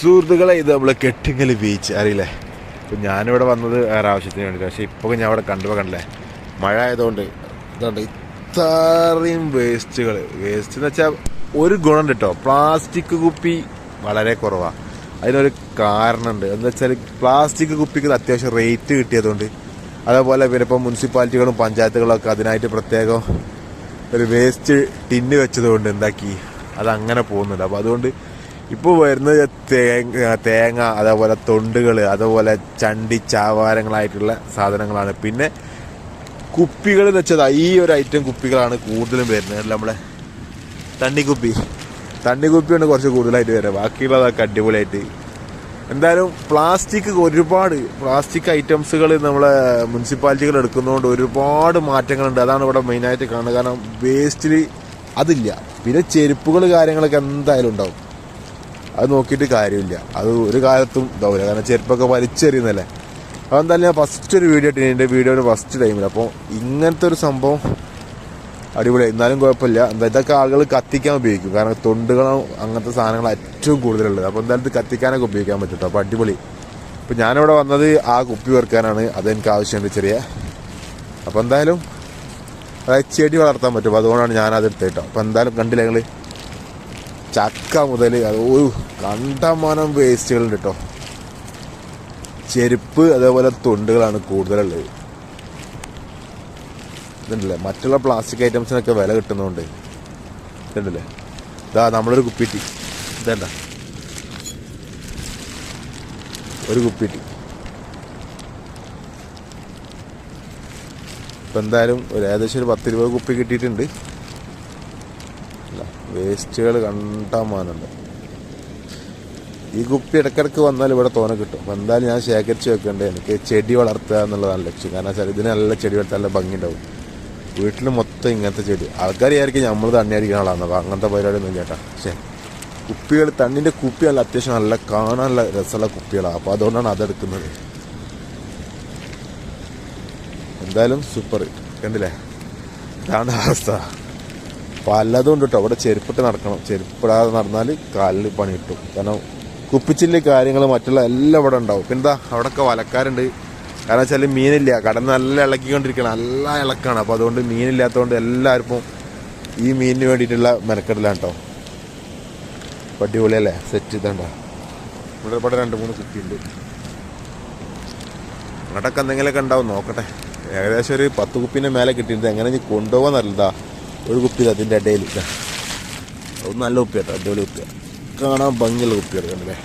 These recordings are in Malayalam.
സുഹൃത്തുക്കളെ ഇത് നമ്മൾ കെട്ടിങ്ങൽ ബീച്ച്. അറിയില്ലേ? ഇപ്പം ഞാനിവിടെ വന്നത് വേറെ ആവശ്യത്തിന് വേണ്ടി പക്ഷേ ഇപ്പോൾ ഞാൻ അവിടെ കണ്ടപ്പോൾ കണ്ടില്ലേ? മഴ ആയതുകൊണ്ട് ഇതുണ്ട് ഇത്രയും വേസ്റ്റുകൾ വേസ്റ്റ് എന്ന് വെച്ചാൽ ഒരു ഗുണം കേട്ടോ പ്ലാസ്റ്റിക് കുപ്പി വളരെ കുറവാണ് അതിനൊരു കാരണമുണ്ട്. എന്താ വെച്ചാൽ പ്ലാസ്റ്റിക് കുപ്പിക്ക് അത്യാവശ്യം റേറ്റ് കിട്ടിയതുകൊണ്ട് അതേപോലെ പിന്നെ ഇപ്പോൾ മുനിസിപ്പാലിറ്റികളും പഞ്ചായത്തുകളും ഒക്കെ അതിനായിട്ട് പ്രത്യേകം ഒരു വേസ്റ്റ് ടിന്ന് വെച്ചതുകൊണ്ട് എന്താക്കി? അതങ്ങനെ പോകുന്നുണ്ട്. അപ്പോൾ അതുകൊണ്ട് ഇപ്പോൾ വരുന്നത് തേങ്ങ തേങ്ങ അതേപോലെ തൊണ്ടുകൾ അതേപോലെ ചണ്ടി ചാവാരങ്ങളായിട്ടുള്ള സാധനങ്ങളാണ്. പിന്നെ കുപ്പികൾ എന്ന് വെച്ചത് ഈ ഒരു ഐറ്റം കുപ്പികളാണ് കൂടുതലും വരുന്നത്. നമ്മളെ? തണ്ണിക്കുപ്പി. തണ്ണിക്കുപ്പിയാണ് കുറച്ച് കൂടുതലായിട്ട് വരുന്നത്. ബാക്കിയുള്ളതൊക്കെ അടിപൊളിയായിട്ട്. എന്തായാലും പ്ലാസ്റ്റിക് ഒരുപാട് പ്ലാസ്റ്റിക് ഐറ്റംസുകൾ നമ്മളെ മുനിസിപ്പാലിറ്റികൾ എടുക്കുന്നതുകൊണ്ട് ഒരുപാട് മാറ്റങ്ങളുണ്ട്. അതാണ് ഇവിടെ മെയിനായിട്ട് കാണുന്നത്. കാരണം വേസ്റ്റിൽ അതില്ല. പിന്നെ ചെരുപ്പുകൾ കാര്യങ്ങളൊക്കെ എന്തായാലും ഉണ്ടാവും. അത് നോക്കിയിട്ട് കാര്യമില്ല. അത് ഒരു കാലത്തും ഇതാവില്ല കാരണം ചെരുപ്പൊക്കെ വലിച്ചെറിയുന്നല്ലേ അതെന്തായാലും ഞാൻ ഫസ്റ്റ് ഒരു വീഡിയോ ഇട്ടിന്. എന്റെ വീഡിയോയുടെ ഫസ്റ്റ് ടൈമിൽ അപ്പോൾ ഇങ്ങനത്തെ ഒരു സംഭവം അടിപൊളി എന്നാലും കുഴപ്പമില്ല. എന്താ ഇതൊക്കെ ആളുകൾ കത്തിക്കാൻ ഉപയോഗിക്കും. കാരണം തൊണ്ടുകളും അങ്ങനത്തെ സാധനങ്ങൾ ഏറ്റവും കൂടുതലുള്ളത്. അപ്പോൾ എന്തായാലും ഇത് കത്തിക്കാനൊക്കെ ഉപയോഗിക്കാൻ പറ്റും അപ്പോൾ അടിപൊളി. ഇപ്പോൾ ഞാനിവിടെ വന്നത് ആ കുപ്പി വെറുക്കാനാണ്. അതെനിക്ക് ആവശ്യമുണ്ട് ചെറിയ. അപ്പോൾ എന്തായാലും അതായത് ചെടി വളർത്താൻ പറ്റും. അതുകൊണ്ടാണ് ഞാനത് എടുത്തേട്ടോ അപ്പോൾ എന്തായാലും കണ്ടില്ല ഞങ്ങൾ ചക്ക മുതൽ ഒരു കണ്ടമാനം വേസ്റ്റുകളുണ്ട് കേട്ടോ ചെരുപ്പ് അതേപോലെ തൊണ്ടുകളാണ് കൂടുതലുള്ളത്. ഇതുണ്ടല്ലേ? മറ്റുള്ള പ്ലാസ്റ്റിക് ഐറ്റംസിനൊക്കെ വില കിട്ടുന്നതുകൊണ്ട് ഇതുണ്ടല്ലേ? ഇതാ നമ്മളൊരു കുപ്പിട്ടി. ഇതേണ്ട. ഒരു കുപ്പിട്ടി. ഇപ്പം എന്തായാലും ഒരു ഏകദേശം ഒരു പത്ത് രൂപ കുപ്പി കിട്ടിയിട്ടുണ്ട്. വേസ്റ്റുകൾ കണ്ടമാനുണ്ട് ഈ കുപ്പി ഇടയ്ക്കിടയ്ക്ക് വന്നാൽ ഇവിടെ തോന കിട്ടും. അപ്പം എന്തായാലും ഞാൻ ശേഖരിച്ച് വെക്കേണ്ടത് എനിക്ക് ചെടി വളർത്തുക എന്നുള്ളതാണ് ലക്ഷ്യം. കാരണം വെച്ചാൽ ഇതിന് നല്ല ചെടി വളർത്താൻ നല്ല ഭംഗിയുണ്ടാവും വീട്ടിൽ മൊത്തം ഇങ്ങനത്തെ ചെടി. ആൾക്കാർ വിചാരിക്കും നമ്മൾ തണ്ണി അടിക്കുന്ന ആളാണ് അങ്ങനത്തെ പരിപാടിയൊന്നും ചേട്ടാ പക്ഷേ കുപ്പികൾ തണ്ണിന്റെ കുപ്പി നല്ല അത്യാവശ്യം നല്ല കാണാനുള്ള രസമുള്ള കുപ്പികളാണ് അപ്പോൾ അതുകൊണ്ടാണ് അതെടുക്കുന്നത് എന്തായാലും സൂപ്പർ. കണ്ടില്ലേ? ഇതാണ് അവസ്ഥ. പലതും ഉണ്ട് കേട്ടോ അവിടെ ചെരുപ്പിട്ട് നടക്കണം. ചെരുപ്പിടാതെ നടന്നാൽ കാലിൽ പണി കിട്ടും. കാരണം കുപ്പിച്ചില്ല കാര്യങ്ങൾ മറ്റുള്ള എല്ലാം ഇവിടെ ഉണ്ടാവും. പിന്നെന്താ അവിടെയൊക്കെ വലക്കാരുണ്ട്. കാരണം വെച്ചാൽ മീനില്ല. കടൽ നല്ല ഇളക്കിക്കൊണ്ടിരിക്കണം നല്ല ഇളക്കാണ്. അപ്പോൾ അതുകൊണ്ട് മീനില്ലാത്തതുകൊണ്ട് എല്ലാവർക്കും ഈ മീനിന് വേണ്ടിയിട്ടുള്ള മെനക്കെടലാണ് കേട്ടോ അടിപൊളിയല്ലേ? സെറ്റ് ഇതണ്ടോ ഇവിടെ ഇവിടെ രണ്ട് മൂന്ന് കുപ്പിയുണ്ട്. അങ്ങോട്ടൊക്കെ എന്തെങ്കിലുമൊക്കെ ഉണ്ടാവും. നോക്കട്ടെ. ഏകദേശം ഒരു പത്ത് കുപ്പീന്റെ മേലെ കിട്ടിയിട്ട് എങ്ങനെ നീ കൊണ്ടുപോകാൻ നല്ലതാ ഒരു കുപ്പി അതിന്റെ ഇടയിൽ. അത് നല്ല കുപ്പി കേട്ടോ അടിപൊളി കുപ്പി കാണാൻ ഭംഗിയുള്ള കുപ്പിയാണ് അല്ലേ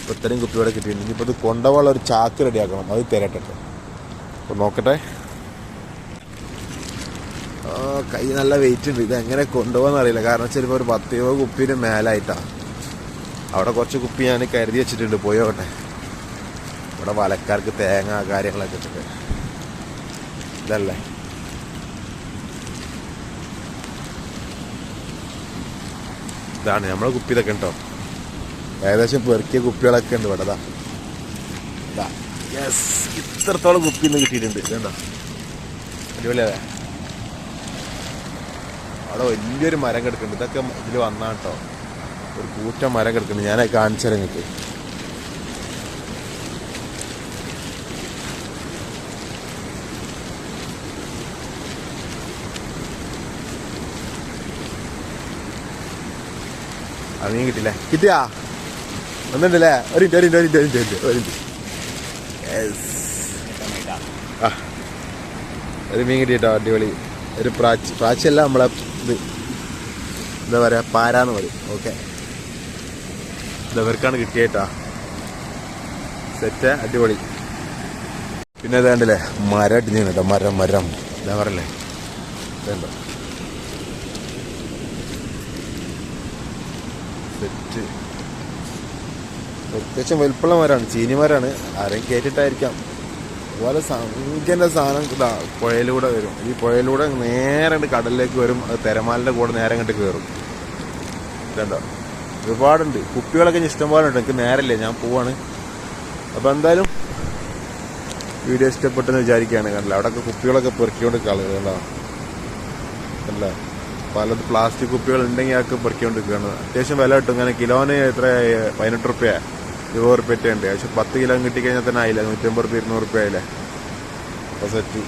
ഇപ്പം ഇത്രയും കുപ്പി ഇവിടെ കിട്ടിയിട്ടുണ്ട്. ഇനിയിപ്പോൾ ഇത് കൊണ്ടുപോകാനുള്ള ഒരു ചാക്ക് റെഡിയാക്കണം. അത് തരട്ടെ അപ്പോൾ നോക്കട്ടെ. കൈ നല്ല വെയിറ്റ് ഉണ്ട്. ഇത് എങ്ങനെ കൊണ്ടുപോകാൻ അറിയില്ല. കാരണം ചിലപ്പോൾ ഒരു പത്ത് രൂപ കുപ്പീന്റെ മേലായിട്ടാണ് അവിടെ കുറച്ച് കുപ്പി ഞാൻ കരുതി വെച്ചിട്ടുണ്ട്. പോയോട്ടെ ഇവിടെ വലക്കാർക്ക് തേങ്ങ കാര്യങ്ങളൊക്കെ ഇട്ടിട്ട്. ഇതല്ലേ? ഇതാണ് നമ്മളെ കുപ്പി ഇതൊക്കെ ഉണ്ടോ? ഏകദേശം പെറുക്കിയ കുപ്പികളൊക്കെ ഉണ്ട് ഇവിടെ ഇതാ യെസ് ഇത്രത്തോളം കുപ്പി ഇന്ന് കിട്ടിയിട്ടുണ്ട്. ഇതെന്താ അടിപൊളിയല്ലേ? അവിടെ വലിയൊരു മരം കിടക്കുന്നുണ്ട്. ഇതൊക്കെ ഇതിൽ വന്നാട്ടോ ഒരു കൂറ്റം മരം കിടക്കുന്നുണ്ട്. ഞാൻ കാണിച്ചു തരാം നിങ്ങൾക്ക്. അത് നീ കിട്ടില്ലേ കിട്ടിയാ? ഒന്നുണ്ടല്ലേ ഒരു മിനിറ്റ് ഒരു മിനിറ്റ് ഒരു മിനിറ്റ് ഒരു മിനിറ്റ് യെസ് ആ. ഒരു മീൻ കിട്ടിയിട്ടോ അടിപൊളി. ഒരു പ്രാച്ചി പ്രാച്ചിയല്ല നമ്മളെ ഇത്. എന്താ പറയുക പാരാന്ന് പറയും. ഓക്കെ ഇതവർക്കാണ് കിട്ടിയേട്ടാ സെറ്റ് അടിപൊളി. പിന്നെ ഇതാണ്ടല്ലേ മരം ഇടിഞ്ഞു കേട്ടോ മരം മരം. എന്താ പറയല്ലേ ഇതുണ്ടോ സെറ്റ് അത്യാവശ്യം വലിപ്പമുള്ള മരമാണ് ചീനിമരമാണ് ആരെയും കയറ്റിട്ടായിരിക്കാം അതുപോലെ സംഖ്യന്റെ സാധനം ഇതാ പുഴയിലൂടെ വരും. ഈ പുഴയിലൂടെ നേരെ കടലിലേക്ക് വരും. അത് തിരമാലിന്റെ കൂടെ നേരെ അങ്ങോട്ട് കയറും. ഇതുണ്ടോ? ഒരുപാടുണ്ട്. കുപ്പികളൊക്കെ ഇഷ്ടംപോലെ ഉണ്ട്. എനിക്ക് നേരല്ലേ ഞാൻ പോവാണ്. അപ്പോൾ എന്തായാലും വീഡിയോ ഇഷ്ടപ്പെട്ടെന്ന് വിചാരിക്കുകയാണ്. കണ്ടില്ല? അവിടെയൊക്കെ കുപ്പികളൊക്കെ പെറുക്കിക്കൊണ്ട് കളയുക കണ്ടില്ലേ പലത് പ്ലാസ്റ്റിക് കുപ്പികൾ ഉണ്ടെങ്കിൽ അതൊക്കെ പറിക്കൊണ്ടിരിക്കുകയാണ് അത്യാവശ്യം വില കിട്ടും. ഇങ്ങനെ കിലോന് എത്ര പതിനെട്ട് റുപ്യ ഇരുപത് റുപ്യ ഉണ്ട്. പക്ഷെ പത്ത് കിലോ കിട്ടിക്കഴിഞ്ഞാൽ തന്നെ ആയില്ല? നൂറ്റമ്പത് റുപ്യ ഇരുന്നൂറ് റുപ്യ ആയില്ലേ? അപ്പോൾ സെറ്റ്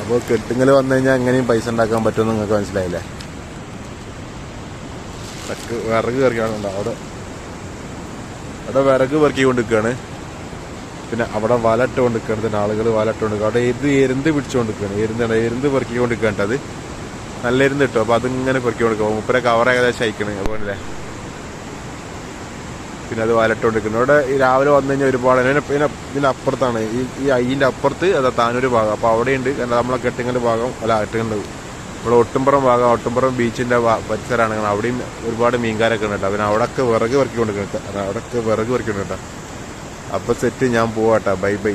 അപ്പോൾ കെട്ടുങ്ങൽ വന്നു കഴിഞ്ഞാൽ എങ്ങനെയും പൈസ ഉണ്ടാക്കാൻ പറ്റുമെന്ന് നിങ്ങൾക്ക് മനസ്സിലായില്ലേ? ചക്ക് വിറക് കറിയാണുണ്ടോ അവിടെ അവിടെ വിറക് പെറുക്കി കൊണ്ടിരിക്കുകയാണ് പിന്നെ അവിടെ വലട്ട് കൊണ്ടിരിക്കുകയാണ് ആളുകൾ വലട്ട് കൊണ്ടിരിക്കുക അവിടെ എരുത് എരുന്ത് പിടിച്ചുകൊണ്ടിരിക്കുകയാണ്. എരുന്താണ് എരുന്ത് പെറുക്കി നല്ല ഇരുന്ന് കിട്ടും. അപ്പോൾ അതിങ്ങനെ പെറുക്കി കൊടുക്കും. മുപ്പര കവർ ഏകദേശം അയക്കണേ അതുപോലെ പിന്നെ അത് വലട്ടുകൊണ്ടിരിക്കുന്നു ഇവിടെ ഈ രാവിലെ വന്നു കഴിഞ്ഞാൽ ഒരുപാട് പിന്നെ ഇതിന്റെ അപ്പുറത്താണ്. ഈ ഈ അയ്യിന്റെ അപ്പുറത്ത് അതാ താനൂര് ഭാഗം. അപ്പോൾ അവിടെയുണ്ട്. നമ്മളെ കെട്ടിങ്ങൽ ഭാഗം. അല്ല കെട്ടിങ്ങൽ ഇവിടെ ഒട്ടുംപുറം ഭാഗം ഒട്ടുംപുറം ബീച്ചിന്റെ പരിസരമാണ് അവിടെയും ഒരുപാട് മീൻകാരൊക്കെ ഉണ്ട് പിന്നെ അവിടെയൊക്കെ വിറക് പെറുക്കി കൊണ്ടിരിക്കണം അവിടെയൊക്കെ വിറക് പെറുക്കി കൊണ്ടിരിക്കണം അപ്പോൾ സെറ്റ് ഞാൻ പോവാട്ടാ. Bye bye.